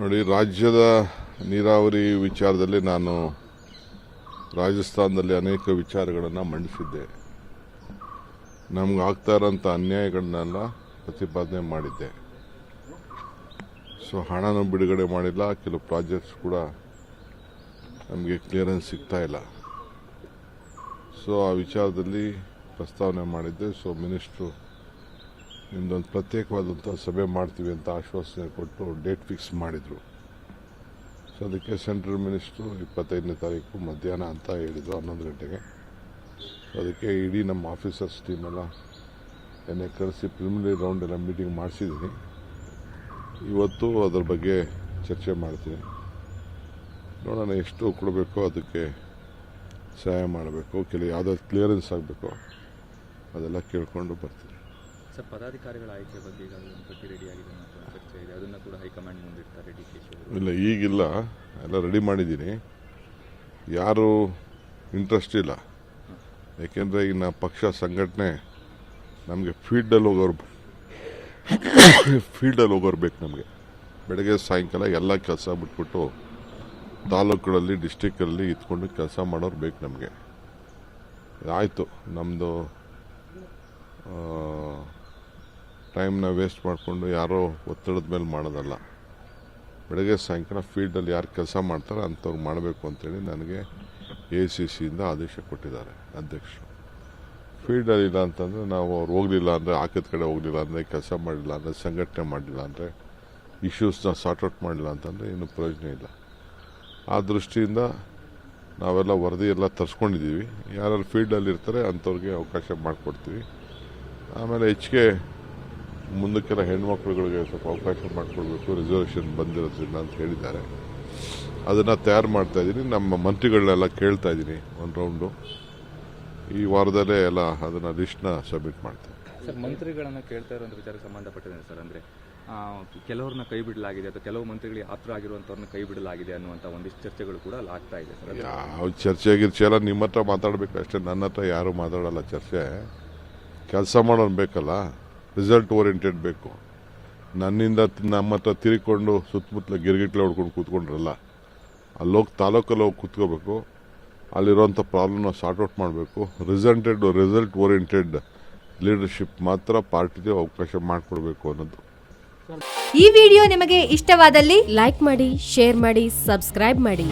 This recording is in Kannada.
ನೋಡಿ, ರಾಜ್ಯದ ನೀರಾವರಿ ವಿಚಾರದಲ್ಲಿ ನಾನು ರಾಜಸ್ಥಾನದಲ್ಲಿ ಅನೇಕ ವಿಚಾರಗಳನ್ನು ಮಂಡಿಸಿದ್ದೆ. ನಮ್ಗೆ ಆಗ್ತಾ ಇರೋಂಥ ಅನ್ಯಾಯಗಳನ್ನೆಲ್ಲ ಪ್ರತಿಪಾದನೆ ಮಾಡಿದ್ದೆ. ಸೊ, ಹಣನೂ ಬಿಡುಗಡೆ ಮಾಡಿಲ್ಲ, ಕೆಲವು ಪ್ರಾಜೆಕ್ಟ್ಸ್ ಕೂಡ ನಮಗೆ ಕ್ಲಿಯರೆನ್ಸ್ ಸಿಗ್ತಾ ಇಲ್ಲ. ಸೊ, ಆ ವಿಚಾರದಲ್ಲಿ ಪ್ರಸ್ತಾವನೆ ಮಾಡಿದ್ದೆ. ಸೊ, ಮಿನಿಸ್ಟ್ರು ನಿಮ್ದೊಂದು ಪ್ರತ್ಯೇಕವಾದಂಥ ಸಭೆ ಮಾಡ್ತೀವಿ ಅಂತ ಆಶ್ವಾಸನೆ ಕೊಟ್ಟು ಡೇಟ್ ಫಿಕ್ಸ್ ಮಾಡಿದರು. ಸೊ ಅದಕ್ಕೆ ಸೆಂಟ್ರಲ್ ಮಿನಿಸ್ಟ್ರು ಇಪ್ಪತ್ತೈದನೇ ತಾರೀಕು ಮಧ್ಯಾಹ್ನ ಅಂತ ಹೇಳಿದರು, ಹನ್ನೊಂದು ಗಂಟೆಗೆ. ಸೊ ಅದಕ್ಕೆ ಇಡೀ ನಮ್ಮ ಆಫೀಸರ್ಸ್ ಟೀಮೆಲ್ಲ ಎನ್ನೆ ಕರೆಸಿ ಪ್ರಿಲಿಮಿನರಿ ರೌಂಡ್ ಎಲ್ಲ ಮೀಟಿಂಗ್ ಮಾಡಿಸಿದ್ದೀನಿ ಇವತ್ತು ಅದ್ರ ಬಗ್ಗೆ ಚರ್ಚೆ ಮಾಡ್ತೀನಿ. ನೋಡೋಣ ಎಷ್ಟು ಕೊಡಬೇಕೋ ಅದಕ್ಕೆ ಸಹಾಯ ಮಾಡಬೇಕು ಕೆಲವು ಯಾವುದಾದ್ರು ಕ್ಲಿಯರೆನ್ಸ್ ಆಗಬೇಕು ಅದೆಲ್ಲ ಕೇಳಿಕೊಂಡು ಬರ್ತೀನಿ. ಸರ್, ಪದಾಧಿಕಾರಿಗಳ ಆಯ್ಕೆ ಬಗ್ಗೆ ಈಗಾಗಲೇ ರೆಡಿ ಆಗಿದೆ ಅನ್ನೋ ಚರ್ಚೆ ಇದೆ. ಅದನ್ನು ಕೂಡ ಹೈಕಮಾಂಡ್ ಮುಂದಿಡ್ತಾರೆ ಡಿ ಕೆ ಇಲ್ಲ, ಈಗಿಲ್ಲ. ಎಲ್ಲ ರೆಡಿ ಮಾಡಿದ್ದೀನಿ ಯಾರು ಇಂಟ್ರೆಸ್ಟ್ ಇಲ್ಲ. ಯಾಕೆಂದರೆ ಈಗ ನಾ ಪಕ್ಷ ಸಂಘಟನೆ ನಮಗೆ ಫೀಲ್ಡಲ್ಲಿ ಹೋಗೋರು ಫೀಲ್ಡಲ್ಲಿ ಹೋಗೋರು ಬೇಕು ನಮಗೆ. ಬೆಳಗ್ಗೆ ಸಾಯಂಕಾಲ ಎಲ್ಲ ಕೆಲಸ ಬಿಟ್ಬಿಟ್ಟು ತಾಲೂಕುಗಳಲ್ಲಿ ಡಿಸ್ಟಿಕ್ಕಲ್ಲಿ ಇದ್ಕೊಂಡು ಕೆಲಸ ಮಾಡೋರು ಬೇಕು ನಮಗೆ. ಆಯಿತು. ನಮ್ಮದು ಟೈಮ್ನ ವೇಸ್ಟ್ ಮಾಡಿಕೊಂಡು ಯಾರೋ ಒತ್ತಡದ ಮೇಲೆ ಮಾಡೋದಲ್ಲ. ಬೆಳಗ್ಗೆ ಸಾಯಂಕಾಲ ಫೀಲ್ಡಲ್ಲಿ ಯಾರು ಕೆಲಸ ಮಾಡ್ತಾರೋ ಅಂಥವ್ರು ಮಾಡಬೇಕು ಅಂತೇಳಿ ನನಗೆ ಎ ಸಿ ಸಿಯಿಂದ ಆದೇಶ ಕೊಟ್ಟಿದ್ದಾರೆ ಅಧ್ಯಕ್ಷರು. ಫೀಲ್ಡಲ್ಲಿ ಇಲ್ಲ ಅಂತಂದರೆ ನಾವು ಅವ್ರು ಹೋಗಲಿಲ್ಲ ಅಂದರೆ ಹಾಕಿದ ಕಡೆ ಹೋಗಲಿಲ್ಲ ಅಂದರೆ ಕೆಲಸ ಮಾಡಲಿಲ್ಲ ಅಂದರೆ ಸಂಘಟನೆ ಮಾಡಲಿಲ್ಲ ಅಂದರೆ ಇಶ್ಯೂಸ್ನ ಸಾರ್ಟ್ ಔಟ್ ಮಾಡಲಿಲ್ಲ ಅಂತಂದರೆ ಏನು ಪ್ರಯೋಜನ ಇಲ್ಲ. ಆ ದೃಷ್ಟಿಯಿಂದ ನಾವೆಲ್ಲ ವರದಿ ಎಲ್ಲ ತರಿಸ್ಕೊಂಡಿದ್ದೀವಿ. ಯಾರು ಫೀಲ್ಡಲ್ಲಿ ಇರ್ತಾರೆ ಅಂಥವ್ರಿಗೆ ಅವಕಾಶ ಮಾಡಿಕೊಡ್ತೀವಿ. ಆಮೇಲೆ ಹೆಚ್ಚಿಗೆ ಮುಂದಕ್ಕೆಲ್ಲ ಹೆಣ್ಮಕ್ಳುಗಳಿಗೆ ಸ್ವಲ್ಪ ಅವಕಾಶ ಮಾಡಿಕೊಡ್ಬೇಕು ರಿಸರ್ವೇಷನ್ ಬಂದಿರೋದ್ರಿಂದ ಅಂತ ಹೇಳಿದ್ದಾರೆ. ಅದನ್ನು ತಯಾರು ಮಾಡ್ತಾ ಇದ್ದೀನಿ ನಮ್ಮ ಮಂತ್ರಿಗಳನ್ನೆಲ್ಲ ಕೇಳ್ತಾ ಇದ್ದೀನಿ ಒಂದು ರೌಂಡು ಈ ವಾರದಲ್ಲೇ ಎಲ್ಲ ಅದನ್ನು ಲಿಸ್ಟ್ನ ಸಬ್ಮಿಟ್ ಮಾಡ್ತೀನಿ. ಸರ್ ಮಂತ್ರಿಗಳನ್ನು ಕೇಳ್ತಾ ಇರೋಂಥ ವಿಚಾರಕ್ಕೆ ಸಂಬಂಧಪಟ್ಟಿದೆ ಸರ್ ಅಂದರೆ ಕೆಲವ್ರನ್ನ ಕೈ ಬಿಡಲಾಗಿದೆ ಅಥವಾ ಕೆಲವು ಮಂತ್ರಿಗಳಿಗೆ ಹತ್ರ ಆಗಿರುವಂಥವ್ರನ್ನ ಕೈ ಬಿಡಲಾಗಿದೆ ಅನ್ನುವಂಥ ಒಂದಿಷ್ಟು ಚರ್ಚೆಗಳು ಕೂಡ ಅಲ್ಲಿ ಆಗ್ತಾ ಇದೆ ಸರ್ ಯಾವ ಚರ್ಚೆ ಗಿರ್ಚೆ ಎಲ್ಲ ನಿಮ್ಮ ಹತ್ರ ಮಾತಾಡಬೇಕು ಅಷ್ಟೇ. ನನ್ನ ಹತ್ರ ಯಾರೂ ಮಾತಾಡಲ್ಲ ಚರ್ಚೆ. ಕೆಲಸ ಮಾಡೋನು ಬೇಕಲ್ಲ. ರಿಸಲ್ಟ್ ಓರಿಯೆಂಟೆಡ್ ಬೇಕು. ನನ್ನಿಂದ ನಮ್ಮ ಹತ್ರ ತಿರುಗಿಕೊಂಡು ಸುತ್ತಮುತ್ತಲ ಗಿರ್ಗಿಟ್ಲೆ ಹೊಡ್ಕೊಂಡು ಕೂತ್ಕೊಂಡ್ರಲ್ಲ, ಅಲ್ಲೋಗಿ ತಾಲೂಕಲ್ಲಿ ಹೋಗಿ ಕೂತ್ಕೋಬೇಕು. ಅಲ್ಲಿರೋಂಥ ಪ್ರಾಬ್ಲಮ್ನ ಸಾರ್ಟ್ ಔಟ್ ಮಾಡಬೇಕು. ರಿಸಲ್ಟೆಡ್, ರಿಸಲ್ಟ್ ಓರಿಯೆಂಟೆಡ್ ಲೀಡರ್ಶಿಪ್ ಮಾತ್ರ ಪಾರ್ಟಿಗೆ ಅವಕಾಶ ಮಾಡಿಕೊಡ್ಬೇಕು ಅನ್ನೋದು. ಈ ವಿಡಿಯೋ ನಿಮಗೆ ಇಷ್ಟವಾದಲ್ಲಿ ಲೈಕ್ ಮಾಡಿ, ಶೇರ್ ಮಾಡಿ, ಸಬ್ಸ್ಕ್ರೈಬ್ ಮಾಡಿ.